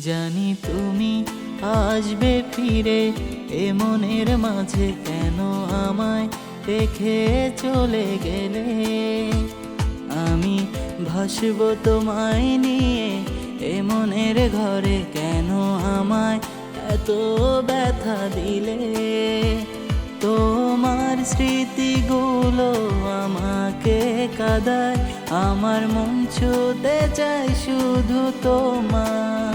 জানি তুমি আসবে ফিরে, এ মনের মাঝে কেন আমায় রেখে চলে গেলে? আমি ভাসব তোমায় নিয়ে, এ মনের ঘরে কেন আমায় এত ব্যথা দিলে? তোমার স্মৃতিগুলো আমাকে কাদায়, আমার মন ছুতে চাই শুধু তোমার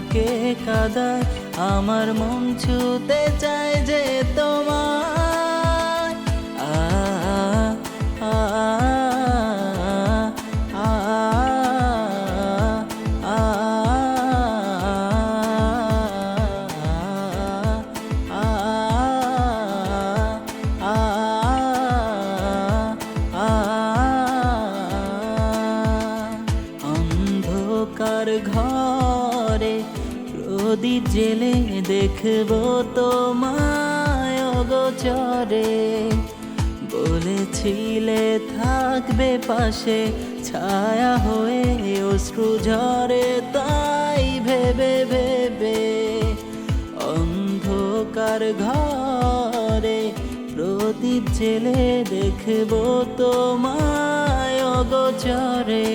আমাকে কাদায় আমার মন ছুতে চাই যে তোমার আ আ ঘরে প্রদীপ জেলে দেখব তোমায় অগোচরে বলেছিলে থাকবে পাশে, ছায়া হয়ে অশ্রু ঝরে, তাই ভেবে ভেবে অন্ধকার ঘরে প্রদীপ জেলে দেখব তোমায় অগোচরে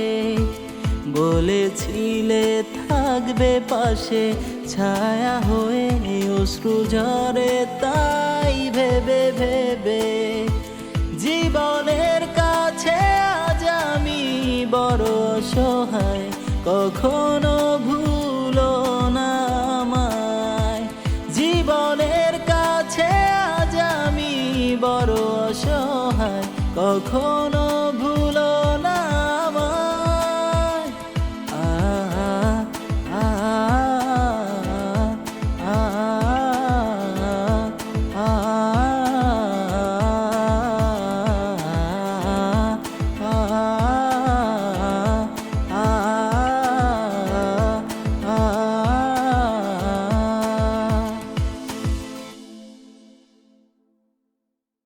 বলেছিলে থাকবে পাশে, ছায়া হয়ে অশ্রু ঝরে, তাই ভেবে ভেবে। জীবনের কাছে আজ আমি বড় সহায় কখনো ভুল না আমায়। জীবনের কাছে আজ আমি বড় সহায় কখন